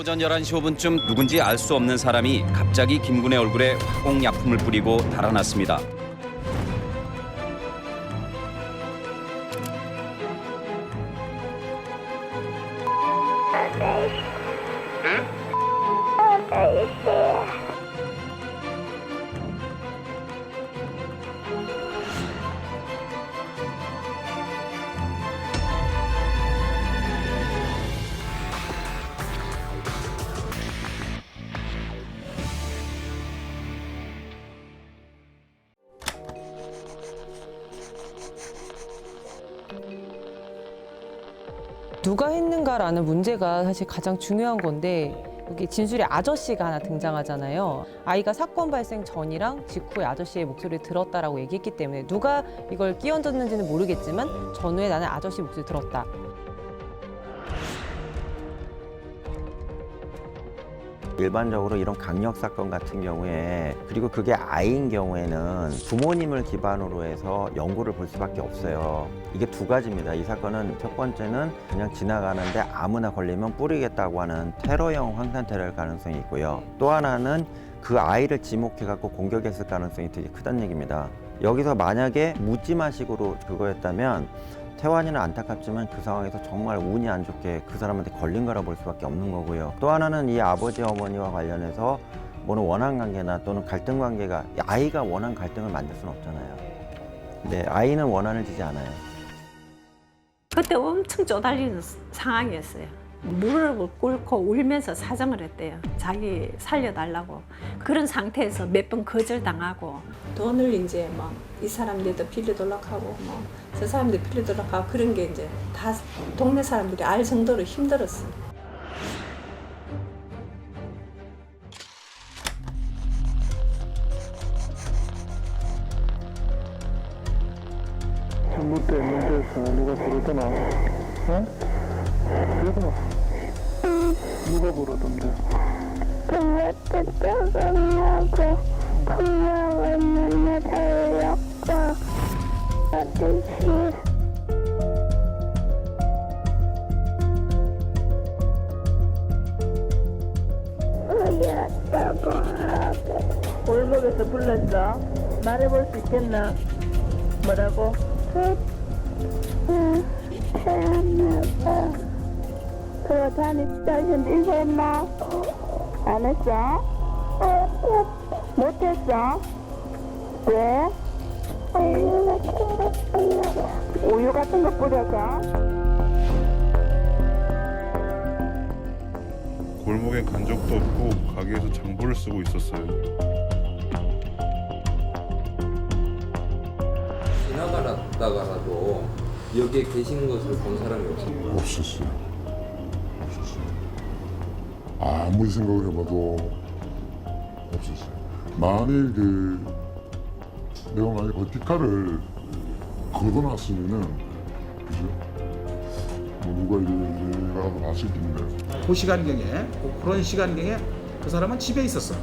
오전 11시 5분쯤 누군지 알 수 없는 사람이 갑자기 김군의 얼굴에 화공약품을 뿌리고 달아났습니다. 했는가라는 문제가 사실 가장 중요한 건데 여기 진술에 아저씨가 하나 등장하잖아요. 아이가 사건 발생 전이랑 직후에 아저씨의 목소리를 들었다라고 얘기했기 때문에 누가 이걸 끼얹었는지는 모르겠지만 전후에 나는 아저씨 목소리 들었다. 일반적으로 이런 강력 사건 같은 경우에 그리고 그게 아이인 경우에는 부모님을 기반으로 해서 연구를 볼 수밖에 없어요. 이게 두 가지입니다. 이 사건은 첫 번째는 그냥 지나가는데 아무나 걸리면 뿌리겠다고 하는 테러형 황산 테러일 가능성이 있고요. 또 하나는 그 아이를 지목해 갖고 공격했을 가능성이 되게 크다는 얘기입니다. 여기서 만약에 묻지마식으로 그거였다면 태환이는 안타깝지만 그 상황에서 정말 운이 안 좋게 그 사람한테 걸린 거라 볼 수밖에 없는 거고요. 또 하나는 이 아버지 어머니와 관련해서 뭐는 원한 관계나 또는 갈등 관계가 아이가 원한 갈등을 만들 수는 없잖아요. 네, 아이는 원한을 지지 않아요. 그때 엄청 쪼달리는 상황이었어요. 무릎을 꿇고 울면서 사정을 했대요. 자기 살려달라고. 그런 상태에서 몇 번 거절당하고 돈을 이제 막 이 사람들도 빌려달라고 하고 뭐 저 사람들 빌려달라고 하고 그런 게 이제 다 동네 사람들이 알 정도로 힘들었어요. 잘못됐는데 누가 부르더나? 어? 그래도 누가 부르던데? 그것도 조금하고 분명은 눈에 달렸고 아저씨 어렸다고 하고 골목에서 불렀어? 말해볼 수 있겠나? 뭐라고? 태어나서 그거 다닐 자신 있었나? 안 했어? 못했어? 왜? 우유 같은 거 뿌려 우유 같은 거 뿌려서? 골목엔 간 적도 없고 가게에서 장보를 쓰고 있었어요. 지나가다가라도 여기에 계신 것을 본 사람이 없어요. 없었어요. 아무리 생각을 해봐도 없었어요. 만일 그 내가 만약 버티카를 걷어놨으면은 그죠? 뭐 누가 이래라도 봤을 텐데 그 시간경에 그- 그런 시간경에 그 사람은 집에 있었어.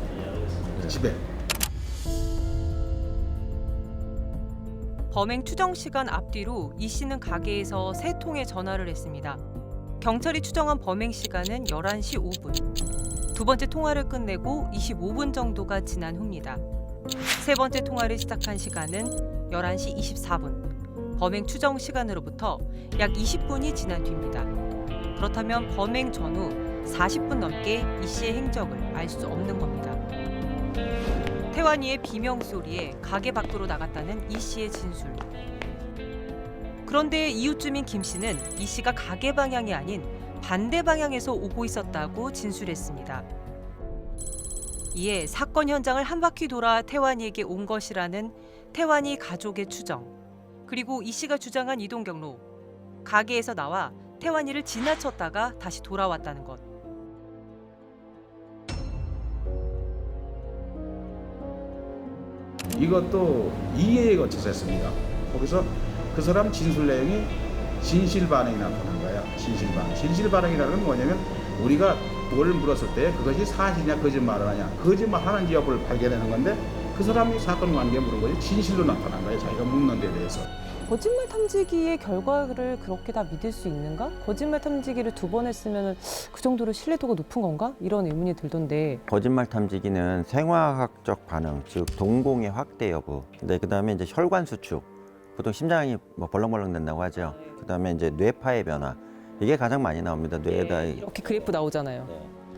집에. 범행 추정 시간 앞뒤로 이 씨는 가게에서 세 통의 전화를 했습니다. 경찰이 추정한 범행 시간은 11시 5분. 두 번째 통화를 끝내고 25분 정도가 지난 후입니다. 세 번째 통화를 시작한 시간은 11시 24분. 범행 추정 시간으로부터 약 20분이 지난 뒤입니다. 그렇다면 범행 전후 40분 넘게 이 씨의 행적을 알 수 없는 겁니다. 태환이의 비명 소리에 가게 밖으로 나갔다는 이 씨의 진술. 그런데 이웃 주민 김 씨는 이 씨가 가게 방향이 아닌 반대 방향에서 오고 있었다고 진술했습니다. 이에 사건 현장을 한 바퀴 돌아 태환이에게 온 것이라는 태환이 가족의 추정. 그리고 이 씨가 주장한 이동 경로. 가게에서 나와 태환이를 지나쳤다가 다시 돌아왔다는 것. 이것도 이해에 거쳐서 했습니다. 거기서 그 사람 진술 내용이 진실 반응이 나타난 거야. 진실 반응. 진실 반응이라는 건 뭐냐면 우리가 뭘 물었을 때 그것이 사실이냐 거짓말을 하냐 거짓말 하는지 여부를 발견하는 건데 그 사람이 사건 관계 물은 거지 진실로 나타난 거예요. 자기가 묻는 데 대해서. 거짓말 탐지기의 결과를 그렇게 다 믿을 수 있는가? 거짓말 탐지기를 두 번 했으면 그 정도로 신뢰도가 높은 건가? 이런 의문이 들던데 거짓말 탐지기는 생화학적 반응, 즉 동공의 확대 여부. 네, 그다음에 이제 혈관 수축. 보통 심장이 뭐 벌렁벌렁 된다고 하죠. 그다음에 이제 뇌파의 변화. 이게 가장 많이 나옵니다. 뇌에다 이렇게 그래프 나오잖아요.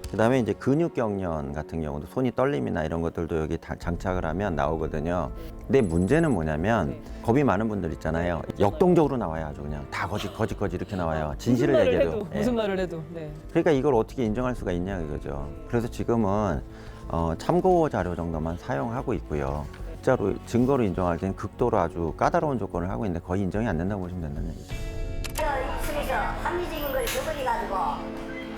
그다음에 이제 근육 경련 같은 경우도 손이 떨림이나 이런 것들도 여기 다 장착을 하면 나오거든요. 근데 문제는 뭐냐면 겁이 많은 분들 있잖아요. 역동적으로 나와요, 아주 그냥 다 거짓 거짓 거짓 이렇게 나와요. 진실을 얘기해도. 예. 말을 해도 네. 그러니까 이걸 어떻게 인정할 수가 있냐 이거죠. 그래서 지금은 어, 참고 자료 정도만 사용하고 있고요. 진짜로 증거로 인정할 때는 극도로 아주 까다로운 조건을 하고 있는데 거의 인정이 안 된다고 보시면 된다는 얘기죠. 입술에서 합리적인 걸 저버려가지고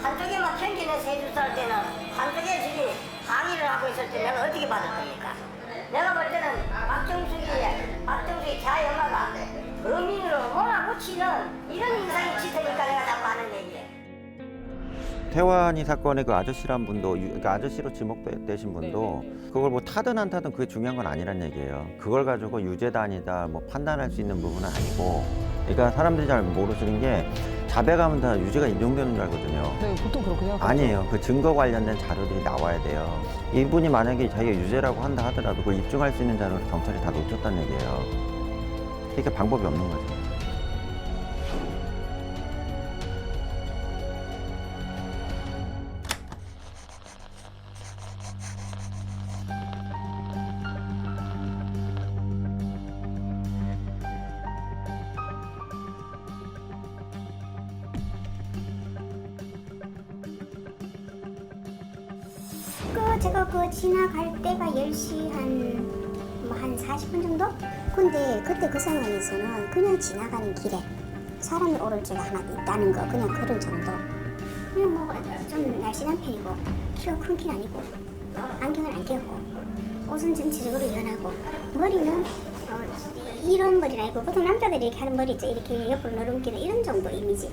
한쪽에만 세줄 할 때는 한쪽에 지금 항의를 하고 있을 때 내가 어떻게 받을 겁니까? 내가 볼 때는 박정숙이 박정숙이 자영화가 범인으로 몰아붙이는 이런 인상이 짙으니까 내가 자꾸. 태환이 사건의 그 아저씨란 분도 유- 그 아저씨로 지목되신 분도 그걸 뭐 타든 안 타든 그게 중요한 건 아니란 얘기예요. 그걸 가지고 유죄단이다 뭐 판단할 수 있는 부분은 아니고 그러니까 사람들이 잘 모르시는 게 자백하면 다 유죄가 인정되는 줄 알거든요. 네, 보통 그렇게 생각하죠. 아니에요. 그 증거 관련된 자료들이 나와야 돼요. 이분이 만약에 자기가 유죄라고 한다 하더라도 그걸 입증할 수 있는 자료를 경찰이 다 놓쳤다는 얘기예요. 그러니까 방법이 없는 거죠. 제가 그 지나갈 때가 10시 한 뭐한 40분 정도? 근데 그때 그 상황에서는 그냥 지나가는 길에 사람이 오를 줄 하나 있다는 거 그냥 그런 정도. 그냥 뭐 좀 날씬한 편이고 키가 큰 키 아니고 안경을 안 끼고 옷은 전체적으로 연하고 머리는 어, 이런 머리는 아니고 보통 남자들이 이렇게 하는 머리 있죠. 이렇게 옆으로 너름끼는 이런 정도 이미지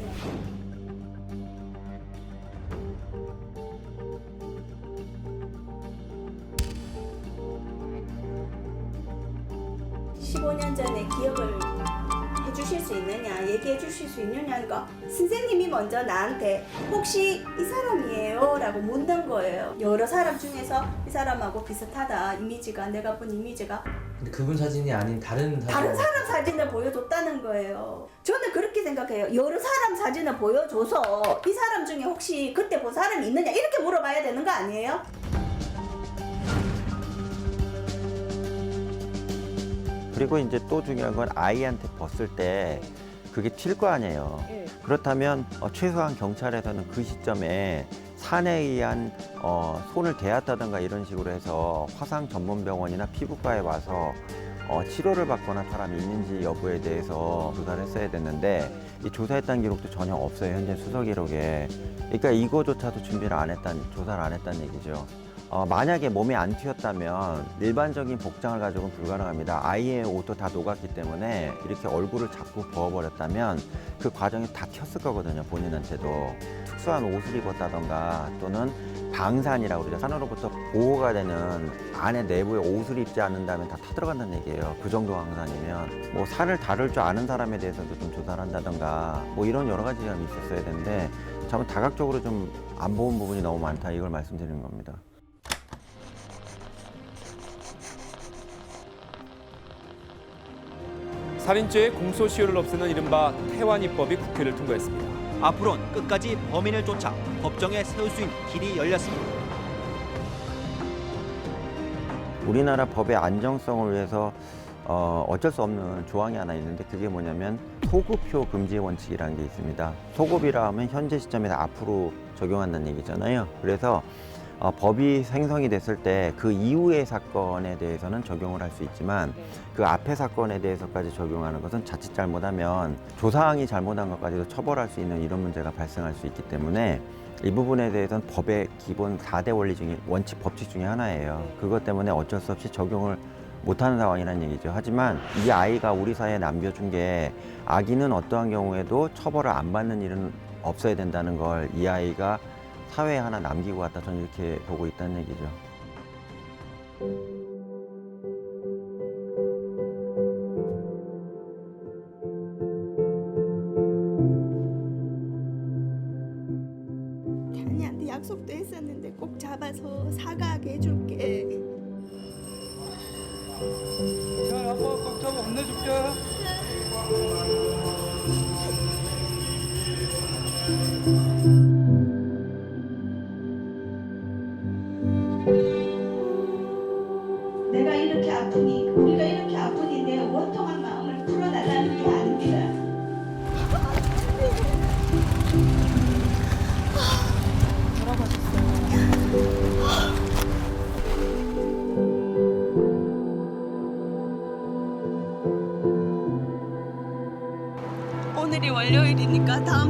15년 전에 기억을 해주실 수 있느냐, 얘기해 주실 수 있느냐니까 선생님이 먼저 나한테 혹시 이 사람이에요? 라고 묻는 거예요. 여러 사람 중에서 이 사람하고 비슷하다. 이미지가, 내가 본 이미지가. 근데 그분 사진이 아닌 다른 사진. 다른 사람 사진을 보여줬다는 거예요. 저는 그렇게 생각해요. 여러 사람 사진을 보여줘서 이 사람 중에 혹시 그때 본 사람이 있느냐? 이렇게 물어봐야 되는 거 아니에요? 그리고 이제 또 중요한 건 아이한테 벗을 때 그게 튈 거 아니에요. 그렇다면 어, 최소한 경찰에서는 그 시점에 산에 의한 어, 손을 대었다든가 이런 식으로 해서 화상 전문 병원이나 피부과에 와서 어, 치료를 받거나 사람이 있는지 여부에 대해서 조사를 했어야 됐는데 이 조사했다는 기록도 전혀 없어요 현재 수석 기록에 그러니까 이거조차도 준비를 안 했다는 조사를 안 했다는 얘기죠. 어, 만약에 몸에 안 튀었다면 일반적인 복장을 가지고는 불가능합니다. 아이의 옷도 다 녹았기 때문에 이렇게 얼굴을 자꾸 부어버렸다면 그 과정이 다 튀었을 거거든요, 본인한테도. 특수한 옷을 입었다던가 또는 방산이라고 그러죠. 산으로부터 보호가 되는 안에 내부에 옷을 입지 않는다면 다 타들어간다는 얘기예요. 그 정도 황산이면. 뭐 산을 다룰 줄 아는 사람에 대해서도 좀 조사를 한다던가 뭐 이런 여러 가지 점이 있었어야 되는데 참 다각적으로 좀 안 보은 부분이 너무 많다 이걸 말씀드리는 겁니다. 살인죄의 공소시효를 없애는 이른바 태완이법이 국회를 통과했습니다. 앞으로는 끝까지 범인을 쫓아 법정에 세울 수 있는 길이 열렸습니다. 우리나라 법의 안정성을 위해서 어, 어쩔 수 없는 조항이 하나 있는데 그게 뭐냐면 소급효 금지 원칙이라는 게 있습니다. 소급이라 하면 현재 시점에서 앞으로 적용한다는 얘기잖아요. 그래서 어, 법이 생성이 됐을 때 그 이후의 사건에 대해서는 적용을 할 수 있지만 그 앞의 사건에 대해서까지 적용하는 것은 자칫 잘못하면 조사항이 잘못한 것까지도 처벌할 수 있는 이런 문제가 발생할 수 있기 때문에 이 부분에 대해서는 법의 기본 4대 원리 중에 원칙 법칙 중에 하나예요. 그것 때문에 어쩔 수 없이 적용을 못하는 상황이라는 얘기죠. 하지만 이 아이가 우리 사회에 남겨준 게 아기는 어떠한 경우에도 처벌을 안 받는 일은 없어야 된다는 걸 이 아이가 사회에 하나 남기고 왔다 저는 이렇게 보고 있다는 얘기죠.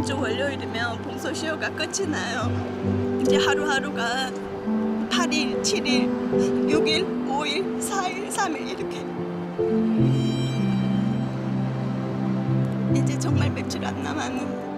주 월요일이면 봉소 시효가 끝이 나요. 이제 하루하루가 8일, 7일, 6일, 5일, 4일, 3일 이렇게 이제 정말 며칠 안 남았는데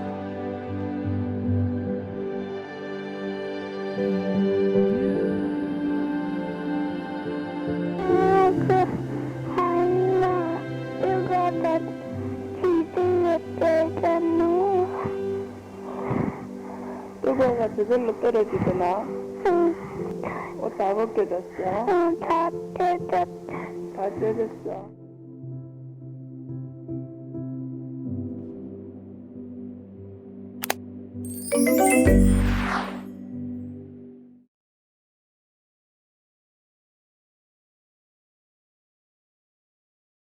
저절로 떨어지구나. 응. 옷 다 벗겨졌어? 응, 다 떼졌어. 다 떼졌어. 아,